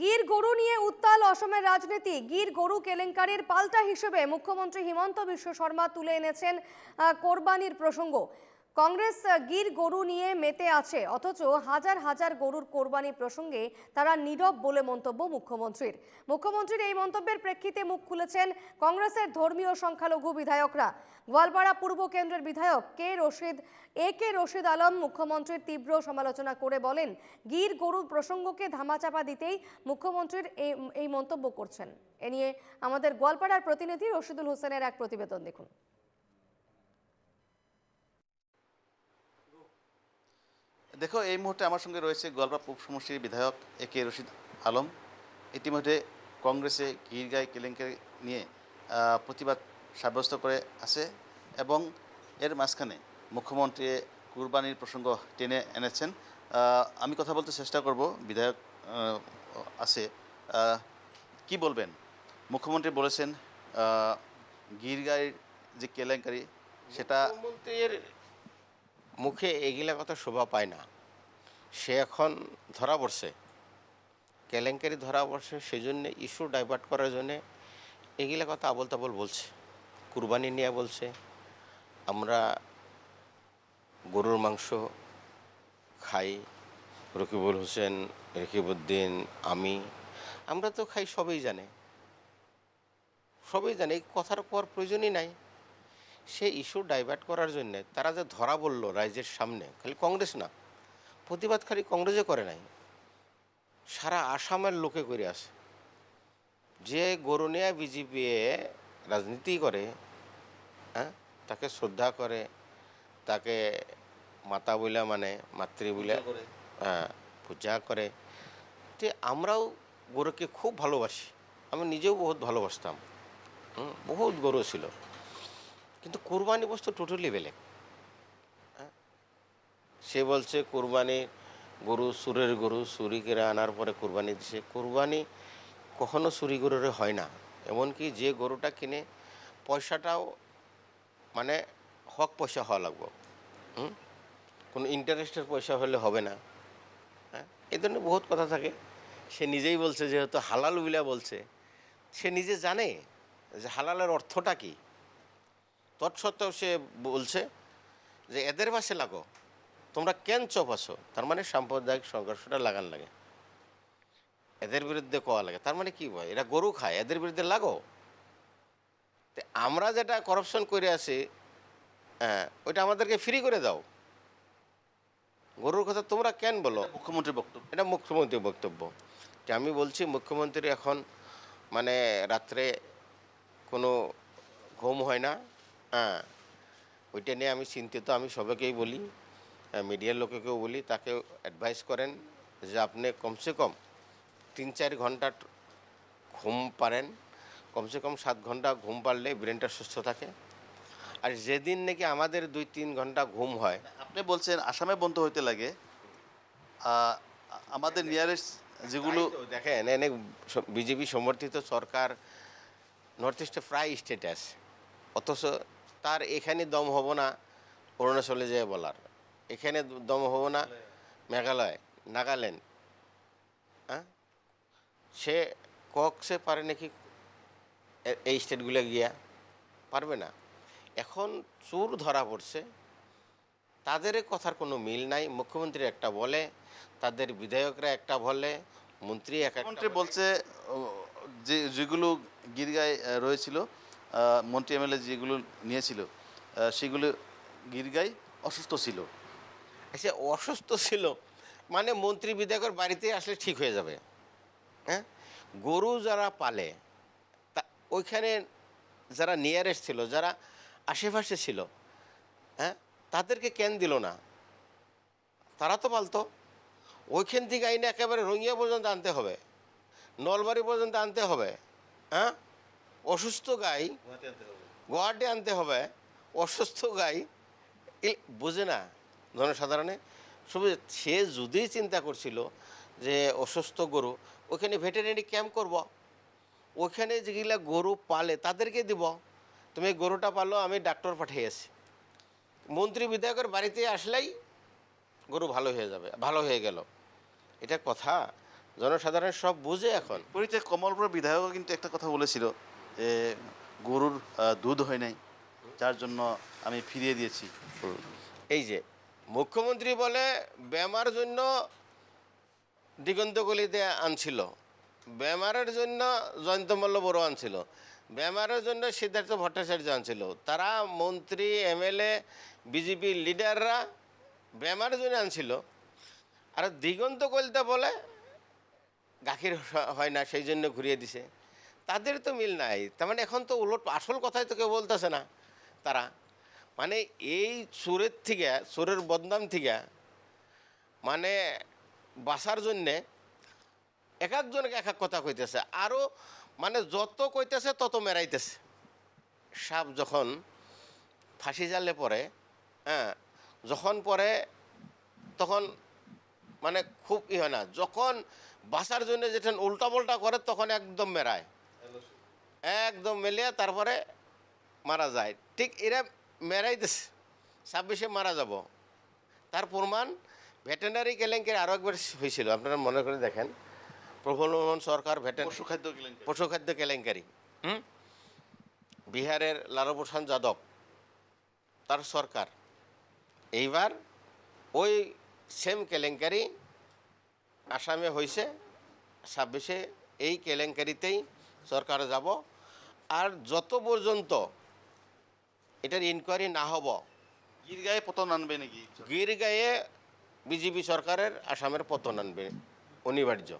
গির গরু নিয়ে উত্তাল অসমের রাজনীতি। গির গরু কেলেঙ্কারির পাল্টা হিসেবে মুখ্যমন্ত্রী হিমন্ত বিশ্ব শর্মা তুলে এনেছেন কোরবানির প্রসঙ্গ। কংগ্রেস গির গরু নিয়ে মেতে আছে, অথচ হাজার হাজার গরুর কোরবানি প্রসঙ্গে তারা নীরব বলে মন্তব্য মুখ্যমন্ত্রীর। মুখ্যমন্ত্রীর এই মন্তব্যের প্রেক্ষিতে মুখ খুলেছেন কংগ্রেসের ধর্মীয় সংখ্যালঘু বিধায়করা। গোয়ালপাড়া পূর্ব কেন্দ্রের বিধায়ক কে রশিদ, এ কে রশিদ আলম মুখ্যমন্ত্রীর তীব্র সমালোচনা করে বলেন, গির গরু প্রসঙ্গকে ধামাচাপা দিতেই মুখ্যমন্ত্রীর এই এই মন্তব্য করছেন। এ নিয়ে আমাদের গোয়ালপাড়ার প্রতিনিধি রশিদুল হোসেনের এক প্রতিবেদন দেখুন। দেখো এই মুহূর্তে আমার সঙ্গে রয়েছে গোয়ালপাড়া পূব সমষ্টির বিধায়ক এ কে রশিদ আলম। ইতিমধ্যে কংগ্রেসে গিরগাই কেলেঙ্কারি নিয়ে প্রতিবাদ সাব্যস্ত করে আছে এবং এর মাঝখানে মুখ্যমন্ত্রী কুরবানির প্রসঙ্গ টেনে এনেছেন। আমি কথা বলতে চেষ্টা করব বিধায়ক আছে। কি বলবেন? মুখ্যমন্ত্রী বলেছেন আহ, গিরগাইয়ের যে কেলেঙ্কারি সেটা মুখে এগুলা কথা শোভা পায় না। সে এখন ধরা পড়ছে। কেলেঙ্কারি ধরা পড়ছে সেই জন্যে ইস্যু ডাইভার্ট করার জন্যে এগুলা কথা আবল তাবল বলছে, কুরবানি নিয়ে বলছে। আমরা গরুর মাংস খাই, রকিবুল হোসেন রকিবউদ্দিন আমি, আমরা তো খাই, সবই জানে। সবই জানে, এই কথার পর প্রয়োজনই নাই। সে ইস্যু ডাইভার্ট করার জন্যে তারা যে ধরা বলল রাইজের সামনে খালি কংগ্রেস না প্রতিবাদ খালি কংগ্রেসে করে নাই। সারা আসামের লোকে করে আসে। যে গরুনিয়া বিজেপি রাজনীতি করে হ্যাঁ তাকে শ্রদ্ধা করে তাকে মাতা বলে মানে মাতৃ বলে হ্যাঁ পূজা করে। তে আমরাও গরুকে খুব ভালোবাসি। আমি নিজেও বহুত ভালোবাসতাম। হুম, বহুত গরু ছিল। কিন্তু কোরবানি বস্তু টোটালি বেলেগ। হ্যাঁ? সে বলছে, কোরবানি গরু, সুরের গরু চুরি করে আনার পরে কোরবানি দিছে। কোরবানি কখনো চুরি গরুরে হয় না। এমনকি যে গরুটা কিনে পয়সাটাও মানে হক পয়সা হওয়া লাগবে। হুম? কোনো ইন্টারেস্টের পয়সা হলে হবে না। হ্যাঁ? এই ধরনের বহুত কথা থাকে। সে নিজেই বলছে, যেহেতু হালাল বিলা বলছে, সে নিজে জানে যে হালালের অর্থটা কী। তৎসত্ত্বেও সে বলছে যে এদের পাশে লাগো। তোমরা কেন চপ আছো? তার মানে সাম্প্রদায়িক সংঘর্ষটা লাগান লাগে। এদের বিরুদ্ধে কোয়া লাগে? তার মানে কি বয়? এরা গরু খায় এদের বিরুদ্ধে লাগো। তে আমরা যেটা করাপশন করে আছি হ্যাঁ ওইটা আমাদেরকে ফ্রি করে দাও। গরুর কথা তোমরা কেন বলো? মুখ্যমন্ত্রীর বক্তব্য। এটা মুখ্যমন্ত্রীর বক্তব্য। যে আমি বলছি মুখ্যমন্ত্রী এখন মানে রাত্রে কোনো ঘুম হয় না। হ্যাঁ ওইটা নিয়ে আমি চিন্তিত আমি সবাইকেই বলি মিডিয়ার লোকেকেও বলি তাকে অ্যাডভাইস করেন যে আপনি কমসে কম তিন চার ঘণ্টা ঘুম পারেন কমসে কম সাত ঘণ্টা ঘুম পারলে ব্রেনটা সুস্থ থাকে। আর যেদিন নাকি আমাদের দুই তিন ঘণ্টা ঘুম হয় আপনি বলছেন আসামে বন্ধ হইতে লাগে। আমাদের নিয়ারেস্ট যেগুলো দেখেন এনে বিজেপি সমর্থিত সরকার নর্থ ইস্টে প্রায় স্টেটে আছে। অথচ তার এখানে দম হব না অরুণাচলে যেয়ে বলার। এখানে দম হব না মেঘালয় নাগাল্যান্ড। হ্যাঁ সে কক্সে পারে নাকি এই স্টেটগুলো গিয়া? পারবে না। এখন চোর ধরা পড়ছে। তাদের কথার কোনো মিল নাই। মুখ্যমন্ত্রী একটা বলে তাদের বিধায়করা একটা বলে মন্ত্রী এক একটা মুখ্যমন্ত্রী বলছে যে যেগুলো গিরগায় রয়েছিল মন্ত্রী এমএলএ যেগুলো নিয়েছিল সেগুলো গিরগাই অসুস্থ ছিল। সে অসুস্থ ছিল মানে মন্ত্রী বিধায়কের বাড়িতে আসলে ঠিক হয়ে যাবে। হ্যাঁ? গরু যারা পালে, তা ওইখানে যারা নিয়ারেস্ট ছিল, যারা আশেপাশে ছিল হ্যাঁ? তাদেরকে কেন দিল না? তারা তো পালতো। ওইখান থেকে আইনে একেবারে রঙিয়া পর্যন্ত আনতে হবে। নলবাড়ি পর্যন্ত আনতে হবে। হ্যাঁ? অসুস্থ গাই গুয়াহাটি আনতে হবে। অসুস্থ গাই বোঝে না জনসাধারণে। শুধু সে যদি চিন্তা করছিল যে অসুস্থ গরু ওখানে ভেটেরিনারি ক্যাম্প করব। ওখানে যেগুলা গরু পালে তাদেরকে দিব। তুমি গরুটা পালো আমি ডাক্তার পাঠিয়েছি মন্ত্রী বিধায়কের বাড়িতে আসলেই গরু ভালো হয়ে যাবে ভালো হয়ে গেল। এটা কথা। জনসাধারণ সব বুঝে এখন। পরিতে কমলপুর বিধায়কও কিন্তু একটা কথা বলেছিল। গরুর দুধ হয় নাই, যার জন্য আমি ফিরিয়ে দিয়েছি। এই যে, মুখ্যমন্ত্রী বলে বেমার জন্য দিগন্তকলিতে আনছিল। বেমারের জন্য জয়ন্ত মল্ল বড় আনছিল। বেমারের জন্য সিদ্ধার্থ ভট্টাচার্য আনছিল। তারা মন্ত্রী, এমএলএ, বিজেপি লিডাররা বেমারের জন্য আনছিল। আর দিগন্ত কলিতে বলে গাখির হয় না, সেই জন্য ঘুরিয়ে দিছে। তাদের তো মিল নাই। তার মানে এখন তো উলট আসল কথাই তো কেউ বলতেছে না তারা। মানে এই সুরের থেকে, সুরের বদনাম থেকে মানে বাঁচার জন্যে এক একজনকে এক এক কথা কইতেছে। আরও মানে যত কইতেছে তত মেরাইতেছে। সাপ যখন ফাঁসি জালে পড়ে হ্যাঁ যখন পরে তখন মানে খুব ই হয় না। যখন বাঁচার জন্য যেটা উল্টা পাল্টা করে তখন একদম মেরায়। একদম মেলিয়ে তারপরে মারা যায়। ঠিক এরা মেরাইতেছে ছাব্বিশে মারা যাব। তার প্রমাণ ভেটেনারি কেলেঙ্কের আরও একবার হয়েছিল আপনারা মনে করে দেখেন। প্রফুল্লমোহন সরকার ভেটেন পশু খাদ্য কেলেঙ্কারি। পশুখাদ্য কেলেঙ্কারি। হুম? বিহারের লালপ্রসাদ যাদব তার সরকার। এইবার ওই সেম কেলেঙ্কারি আসামে হয়েছে ছাব্বিশে এই কেলেঙ্কারিতেই সরকার যাব। আর যত পর্যন্ত এটার ইনকোয়ারি না হব গিরগায়ে পতন আনবে নাকি? গিরগায়ে বিজেপি সরকারের আসামের পতন আনবে অনিবার্য।